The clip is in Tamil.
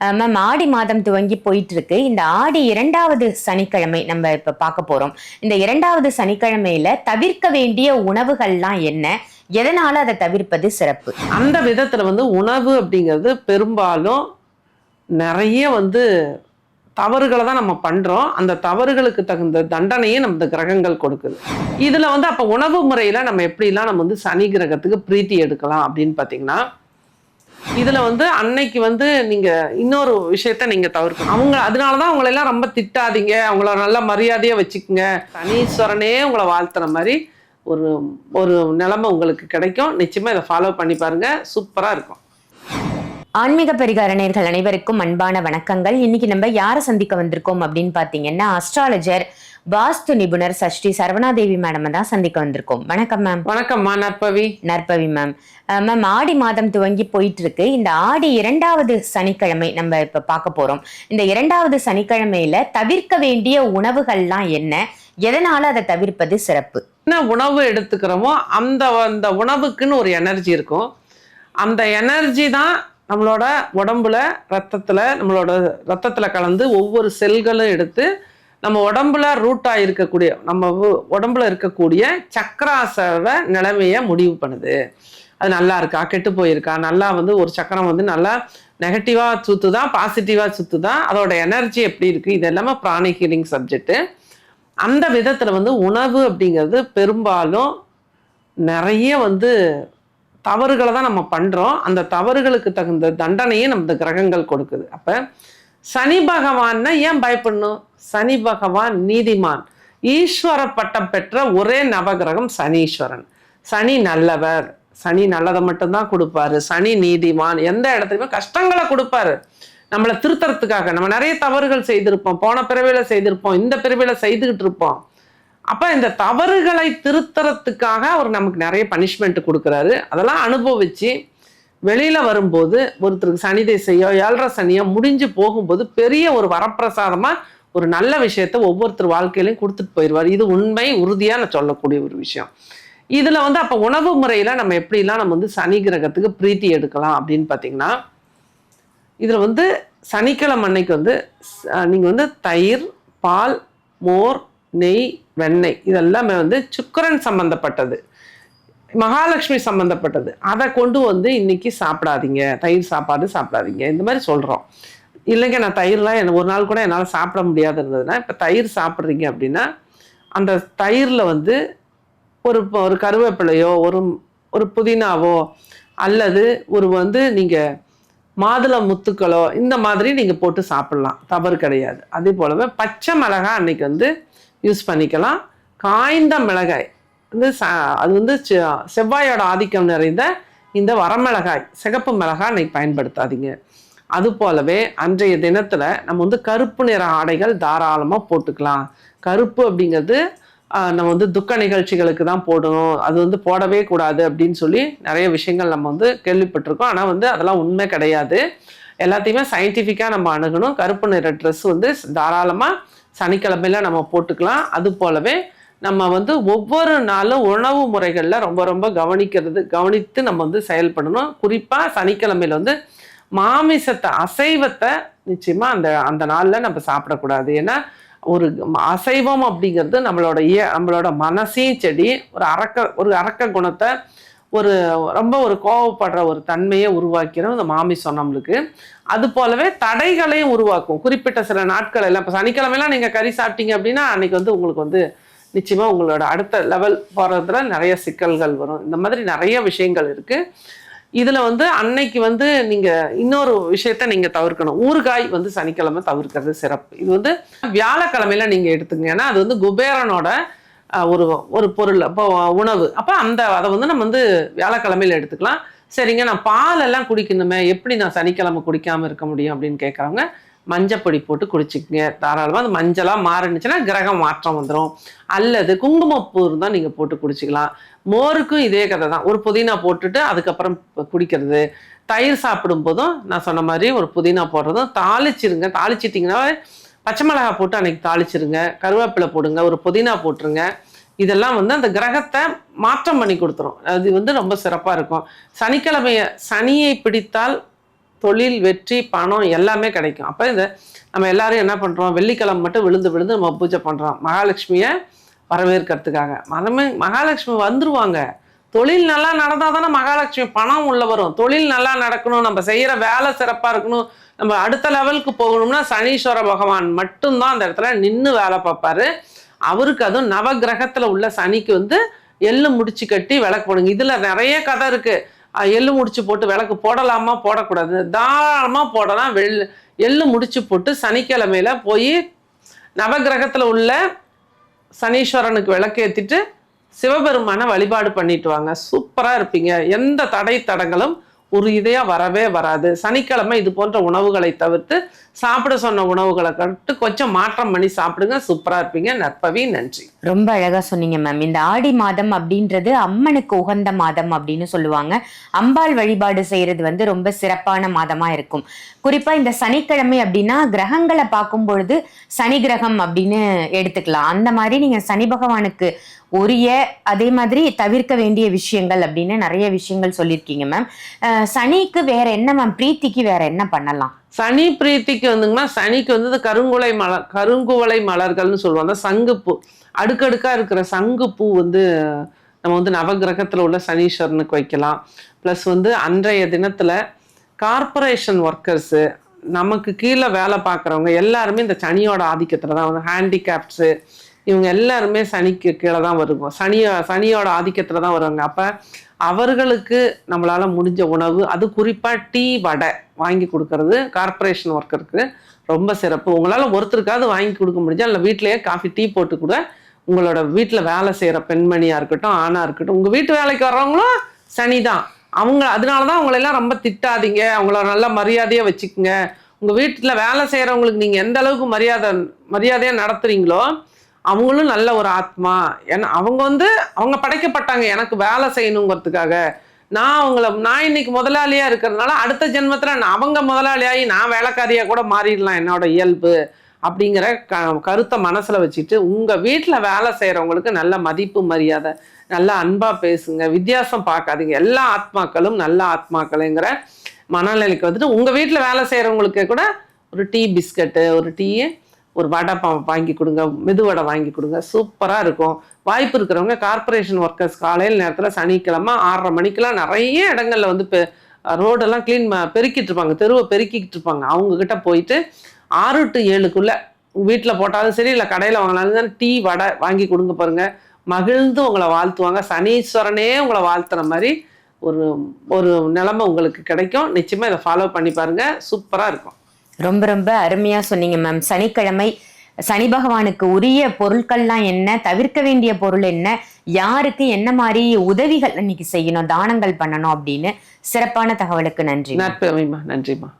மேம் ஆடி மாதம் துவங்கி போயிட்டு இருக்கு இந்த ஆடி இரண்டாவது சனிக்கிழமை நம்ம இப்ப பார்க்க போறோம். இந்த இரண்டாவது சனிக்கிழமையில தவிர்க்க வேண்டிய உணவுகள்லாம் என்ன? எதனால அதை தவிர்ப்பது சிறப்பு? அந்த விதத்துல வந்து உணவு அப்படிங்கிறது பெரும்பாலும் நிறைய வந்து தவறுகளை தான் நம்ம பண்றோம். அந்த தவறுகளுக்கு தகுந்த தண்டனையை நம்ம இந்த கிரகங்கள் கொடுக்குது. இதுல வந்து அப்ப உணவு முறையில நம்ம எப்படிலாம் நம்ம வந்து சனி கிரகத்துக்கு பிரீத்தி எடுக்கலாம் அப்படின்னு பாத்தீங்கன்னா இதுல வந்து அன்னைக்கு வந்து நீங்க இன்னொரு விஷயத்த நீங்க தவிர்க்கணும். அவங்க அதனாலதான் அவங்களை எல்லாம் ரொம்ப திட்டாதீங்க. அவங்கள நல்ல மரியாதையா வச்சுக்கோங்க. சனீஸ்வரனே உங்களை வாழ்த்துற மாதிரி ஒரு ஒரு நிலைமை உங்களுக்கு கிடைக்கும். நிச்சயமா இதை ஃபாலோ பண்ணி பாருங்க. சூப்பரா இருக்கும். ஆன்மீக பரிகார நேயர்கள் அனைவருக்கும் அன்பான வணக்கங்கள். இன்னைக்கு நம்ம யாரை சந்திக்க வந்திருக்கோம் அப்படின்னு பாத்தீங்கன்னா அஸ்ட்ராலஜர் வாஸ்து நிபுணர் சஷ்டி சரவணாதேவி மேடம் தான் சந்திக்க வந்திருக்கோம். வணக்கம் மேம் வணக்கம்மா நற்பவி. நற்பவி மேம் மேம் ஆடி மாதம் துவங்கி போயிட்டு இருக்கு இந்த ஆடி இரண்டாவது சனிக்கிழமை நம்ம இப்ப பார்க்க போறோம். இந்த இரண்டாவது சனிக்கிழமையில தவிர்க்க வேண்டிய உணவுகள்லாம் என்ன? எதனால அதை தவிர்ப்பது சிறப்பு? என்ன உணவு எடுத்துக்கிறோமோ அந்த அந்த உணவுக்குன்னு ஒரு எனர்ஜி இருக்கும். அந்த எனர்ஜி தான் நம்மளோட உடம்புல ரத்தத்தில் நம்மளோட ரத்தத்தில் கலந்து ஒவ்வொரு செல்களும் எடுத்து நம்ம உடம்புல ரூட்டாக இருக்கக்கூடிய நம்ம உடம்புல இருக்கக்கூடிய சக்கராசோட நிலைமையை முடிவு பண்ணுது. அது நல்லா இருக்கா? கெட்டு போயிருக்கா? நல்லா வந்து ஒரு சக்கரம் வந்து நல்லா நெகட்டிவாக தான் பாசிட்டிவாக சுத்துதா? அதோட எனர்ஜி எப்படி இருக்குது இது எல்லாமே பிராணி ஹீலிங் சப்ஜெக்ட்டு அந்த விதத்தில் வந்து உணவு அப்படிங்கிறது பெரும்பாலும் நிறைய வந்து தவறுகளை தான் நம்ம பண்ணுறோம் அந்த தவறுகளுக்கு தகுந்த தண்டனையை நம்ம இந்த கிரகங்கள் கொடுக்குது. அப்போ சனி பகவான்னா ஏன் பயப்படணும்? சனி பகவான் நீதிமான். ஈஸ்வர பட்டம் பெற்ற ஒரே நவகிரகம் சனீஸ்வரன். சனி நல்லவர். சனி நல்லதை மட்டும்தான் கொடுப்பாரு. சனி நீதிமான். எந்த இடத்துலையுமே கஷ்டங்களை கொடுப்பாரு. நம்மளை திருத்தறதுக்காக. நம்ம நிறைய தவறுகள் செய்திருப்போம். போன பிறவியில் செய்திருப்போம். இந்த பிறவியில் செய்துக்கிட்டு இருப்போம். அப்போ இந்த தவறுகளை திருத்தறத்துக்காக அவர் நமக்கு நிறைய பனிஷ்மெண்ட் கொடுக்குறாரு. அதெல்லாம் அனுபவிச்சு வெளியில் வரும்போது ஒருத்தருக்கு சனி திசையோ ஏழரை சனியோ முடிஞ்சு போகும்போது பெரிய ஒரு வரப்பிரசாதமாக ஒரு நல்ல விஷயத்த ஒவ்வொருத்தர் வாழ்க்கையிலையும் கொடுத்துட்டு போயிடுவார் இது உண்மை உறுதியாக நான் சொல்லக்கூடிய ஒரு விஷயம். இதில் வந்து அப்போ உணவு முறையில் நம்ம எப்படிலாம் நம்ம வந்து சனி கிரகத்துக்கு பிரீத்தி எடுக்கலாம் அப்படின்னு பார்த்தீங்கன்னா இதில் வந்து சனிக்கிழமை அன்னைக்கு வந்து நீங்கள் வந்து தயிர் பால் மோர் நெய் வெண்ணெய் இதெல்லாமே வந்து சுக்கரன் சம்பந்தப்பட்டது. மகாலட்சுமி சம்பந்தப்பட்டது. அதை கொண்டு வந்து இன்னைக்கு சாப்பிடாதீங்க. தயிர் சாப்பாடு சாப்பிடாதீங்க. இந்த மாதிரி சொல்றோம். இல்லைங்க நான் தயிர்லாம் என் ஒரு நாள் கூட என்னால் சாப்பிட முடியாது இருந்ததுன்னா இப்போ தயிர் சாப்பிட்றீங்க அப்படின்னா அந்த தயிரில் வந்து ஒரு ஒரு கருவேப்பிலையோ ஒரு ஒரு புதினாவோ அல்லது ஒரு வந்து நீங்கள் மாதுளை முத்துக்களோ இந்த மாதிரி நீங்கள் போட்டு சாப்பிட்லாம். தவறு கிடையாது. அதே போலவே பச்சை மிளகா அன்னைக்கு வந்து யூஸ் பண்ணிக்கலாம். காய்ந்த மிளகாய் வந்து ச அது வந்து செ- செவ்வாயோட ஆதிக்கம் நிறைந்த இந்த வரமிளகாய் சிகப்பு மிளகாய் அன்னைக்கு பயன்படுத்தாதீங்க. அது போலவே அன்றைய தினத்தில் நம்ம வந்து கருப்பு நிற ஆடைகள் தாராளமாக போட்டுக்கலாம். கருப்பு அப்படிங்கிறது நம்ம வந்து துக்க நிகழ்ச்சிகளுக்கு தான் போடணும். அது வந்து போடவே கூடாது அப்படின்னு சொல்லி நிறைய விஷயங்கள் நம்ம வந்து கேள்விப்பட்டிருக்கோம். ஆனால் வந்து அதெல்லாம் உண்மை கிடையாது. எல்லாத்தையுமே சயின்டிஃபிக்காக நம்ம அணுகணும். கருப்பு நிற ட்ரெஸ் வந்து தாராளமாக சனிக்கிழமையில நம்ம போட்டுக்கலாம். அது போலவே நம்ம வந்து ஒவ்வொரு நாளும் உணவு முறைகளில் ரொம்ப ரொம்ப கவனிக்கிறது கவனித்து நம்ம வந்து செயல்படணும் குறிப்பாக சனிக்கிழமையில வந்து மாமிசத்தை அசைவத்தை நிச்சயமாக அந்த அந்த நாளில் நம்ம சாப்பிடக்கூடாது. ஏன்னா ஒரு அசைவம் அப்படிங்கிறது நம்மளோட இய நம்மளோட மனசையும் செடி ஒரு அரக்க ஒரு அரக்க குணத்தை ஒரு ரொம்ப ஒரு கோவப்படுற ஒரு தன்மையை உருவாக்கிறோம் இந்த மாமிசம் நம்மளுக்கு அது போலவே தடைகளையும் உருவாக்கும். குறிப்பிட்ட சில நாட்கள் எல்லாம் இப்போ சனிக்கிழமையெல்லாம் நீங்கள் கறி சாப்பிட்டீங்க அப்படின்னா அன்றைக்கி வந்து உங்களுக்கு வந்து நிச்சயமாக உங்களோட அடுத்த லெவல் போகிறதுல நிறைய சிக்கல்கள் வரும். இந்த மாதிரி நிறைய விஷயங்கள் இருக்குது இதில் வந்து அன்னைக்கு வந்து நீங்கள் இன்னொரு விஷயத்த நீங்கள் தவிர்க்கணும். ஊறுகாய் வந்து சனிக்கிழமை தவிர்க்கிறது சிறப்பு. இது வந்து வியாழக்கிழமையில நீங்கள் எடுத்துங்க ஏன்னா அது வந்து குபேரனோட ஒரு ஒரு பொருள் அப்போ உணவு. அப்போ அந்த அதை வந்து நம்ம வந்து வியாழக்கிழமையில் எடுத்துக்கலாம். சரிங்க நான் பால் எல்லாம் குடிக்கணுமே எப்படி நான் சனிக்கிழமை குடிக்காமல் இருக்க முடியும் அப்படின்னு கேட்குறவங்க மஞ்சப்பொடி போட்டு குடிச்சிக்கங்க. தாராளமாக அது மஞ்சளாக மாறினுச்சுன்னா கிரகம் மாற்றம் வந்துடும் அல்லது குங்குமப்பூ இருந்தால் நீங்கள் போட்டு குடிச்சிக்கலாம். மோருக்கும் இதே கதை தான். ஒரு புதினா போட்டுட்டு அதுக்கப்புறம் குடிக்கிறது. தயிர் சாப்பிடும் போதும் நான் சொன்ன மாதிரி ஒரு புதினா போடுறதும் தாளிச்சிருங்க. தாளிச்சிட்டிங்கன்னா பச்சை மிளகாய் போட்டு அன்னைக்கு தாளிச்சிருங்க கருவேப்பிலை போடுங்க ஒரு புதினா போட்டுருங்க. இதெல்லாம் வந்து அந்த கிரகத்தை மாற்றம் பண்ணி கொடுத்துரும். அது வந்து ரொம்ப சிறப்பாக இருக்கும். சனிக்கிழமைய சனியை பிடித்தால் தொழில் வெற்றி பணம் எல்லாமே கிடைக்கும். அப்போ இந்த நம்ம எல்லாரும் என்ன பண்ணுறோம் வெள்ளிக்கிழமை மட்டும் விழுந்து விழுந்து நம்ம பூஜை பண்ணுறோம் மகாலட்சுமியை வரவேற்கிறதுக்காக. மதமே மகாலட்சுமி வந்துருவாங்க. தொழில் நல்லா நடந்தால் தானே மகாலட்சுமி பணம் உள்ள வரும். தொழில் நல்லா நடக்கணும். நம்ம செய்கிற வேலை சிறப்பாக இருக்கணும். நம்ம அடுத்த லெவலுக்கு போகணும்னா சனீஸ்வர பகவான் மட்டும்தான் அந்த இடத்துல நின்று வேலை பார்ப்பாரு. அவருக்கு அதுவும் நவகிரகத்தில் உள்ள சனிக்கு வந்து எள்ளு முடிச்சு கட்டி விளக்கு போடுங்க. இதில் நிறைய கதை இருக்குது எள்ளு முடிச்சு போட்டு விளக்கு போடலாமா? போடக்கூடாது. தாராளமாக போடலாம். வெள் எள்ளு முடிச்சு போட்டு சனிக்கிழமையில் போய் நவகிரகத்தில் உள்ள சனீஸ்வரனுக்கு விளக்கேற்றிட்டு சிவபெருமான வழிபாடு பண்ணிட்டு வாங்க. சூப்பராக இருப்பீங்க. எந்த தடை தடங்களும் ஒரு இதையா வரவே வராது. சனிக்கிழமை இது போன்ற உணவுகளை தவிர்த்து சாப்பிட சொன்ன உணவுகளை கட்டு கொஞ்சம் மாற்றம் பண்ணி சாப்பிடுங்க. சூப்பராக இருப்பீங்க. நற்பவி நன்றி. ரொம்ப அழகா சொன்னீங்க மேம் இந்த ஆடி மாதம் அப்படின்றது அம்மனுக்கு உகந்த மாதம் அப்படின்னு சொல்லுவாங்க. அம்பாள் வழிபாடு செய்யறது வந்து ரொம்ப சிறப்பான மாதமா இருக்கும். குறிப்பா இந்த சனிக்கிழமை அப்படின்னா கிரகங்களை பார்க்கும் பொழுது சனி கிரகம் அப்படின்னு எடுத்துக்கலாம். அந்த மாதிரி நீங்க சனி பகவானுக்கு உரிய அதே மாதிரி தவிர்க்க வேண்டிய விஷயங்கள் அப்படின்னு நிறைய விஷயங்கள் சொல்லியிருக்கீங்க மேம் சனிக்கு வேற என்ன மேம் பிரீத்திக்கு வேற என்ன பண்ணலாம்? சனி பிரீத்திக்கு வந்துங்கன்னா சனிக்கு வந்து இந்த கருங்குலை மலர் கருங்குவளை மலர்கள்னு சொல்லுவாங்க அந்த சங்குப்பூ. அடுக்கடுக்கா இருக்கிற சங்குப்பூ வந்து நம்ம வந்து நவகிரகத்தில் உள்ள சனீஸ்வரனுக்கு வைக்கலாம். ப்ளஸ் வந்து அன்றைய தினத்தில் கார்ப்பரேஷன் ஒர்க்கர்ஸு நமக்கு கீழே வேலை பார்க்குறவங்க எல்லாருமே இந்த சனியோட ஆதிக்கத்தில் தான். வந்து ஹேண்டிகேப்ஸு இவங்க எல்லாருமே சனிக்கு கீழே தான் வருவோம். சனியோ சனியோட ஆதிக்கத்தில் தான் வருவாங்க. அப்போ அவர்களுக்கு நம்மளால் முடிஞ்ச உணவு அது குறிப்பாக டீ வடை வாங்கி கொடுக்கறது கார்ப்பரேஷன் ஒர்க்கருக்கு ரொம்ப சிறப்பு. உங்களால் ஒருத்தருக்காவது வாங்கி கொடுக்க முடிஞ்சால் இல்லை வீட்டிலேயே காஃபி டீ போட்டு கூட உங்களோட வீட்டில் வேலை செய்கிற பெண்மணியாக இருக்கட்டும் ஆணாக இருக்கட்டும் உங்கள் வீட்டு வேலைக்கு வர்றவங்களும் சனி தான் அவங்க அதனால தான் அவங்களெல்லாம் ரொம்ப திட்டாதீங்க. அவங்கள நல்லா மரியாதையாக வச்சுக்கோங்க. உங்கள் வீட்டில் வேலை செய்கிறவங்களுக்கு நீங்கள் எந்த அளவுக்கு மரியாதை மரியாதையாக நடத்துகிறீங்களோ அவங்களும் நல்ல ஒரு ஆத்மா. ஏன்னா அவங்க வந்து அவங்க படைக்கப்பட்டாங்க. எனக்கு வேலை செய்யணுங்கிறதுக்காக. நான் அவங்கள நான் இன்னைக்கு முதலாளியா இருக்கிறதுனால அடுத்த ஜென்மத்தில் நான் அவங்க முதலாளியாகி நான் வேலைக்காரியாக கூட மாறிடலாம் என்னோட இயல்பு அப்படிங்கிற க கருத்தை மனசில் வச்சுட்டு உங்கள் வீட்டில் வேலை செய்கிறவங்களுக்கு நல்ல மதிப்பு மரியாதை நல்ல அன்பாக பேசுங்க. வித்தியாசம் பார்க்காதீங்க. எல்லா ஆத்மாக்களும் நல்ல ஆத்மாக்களுங்கிற மனநிலைக்கு வந்துட்டு உங்கள் வீட்டில் வேலை செய்கிறவங்களுக்கு கூட ஒரு டீ பிஸ்கட்டு ஒரு டீயை ஒரு வடை பா- வாங்கி கொடுங்க மெதுவடை வாங்கி கொடுங்க சூப்பராக இருக்கும். வாய்ப்பு இருக்கிறவங்க கார்ப்பரேஷன் ஒர்க்கர்ஸ் காலையில் நேரத்தில் சனிக்கிழமை ஆறரை மணிக்கெலாம் நிறைய இடங்கள்ல வந்து பெ ரோடெல்லாம் க்ளீன் பெருக்கிட்டு இருப்பாங்க. தெருவை பெருக்கிக்கிட்டு இருப்பாங்க. அவங்கக்கிட்ட போயிட்டு ஆறு டு ஏழுக்குள்ளே வீட்டில் போட்டாலும் சரி இல்லை கடையில் வாங்கினாலும் டீ வடை வாங்கி கொடுங்க பாருங்கள் மகிழ்ந்து உங்களை வாழ்த்துவாங்க. சனீஸ்வரனே உங்களை வாழ்த்துற மாதிரி ஒரு ஒரு நிலமை உங்களுக்கு கிடைக்கும். நிச்சயமாக இதை ஃபாலோ பண்ணி பாருங்கள் சூப்பராக இருக்கும். ரொம்ப ரொம்ப அருமையா சொன்னீங்க மேம் சனிக்கிழமை சனி பகவானுக்கு உரிய பொருட்கள்லாம் என்ன தவிர்க்க வேண்டிய பொருள் என்ன யாருக்கு என்ன மாதிரி உதவிகள் இன்னைக்கு செய்யணும் தானங்கள் பண்ணணும் அப்படின்னு சிறப்பான தகவலுக்கு நன்றி நன்றிமா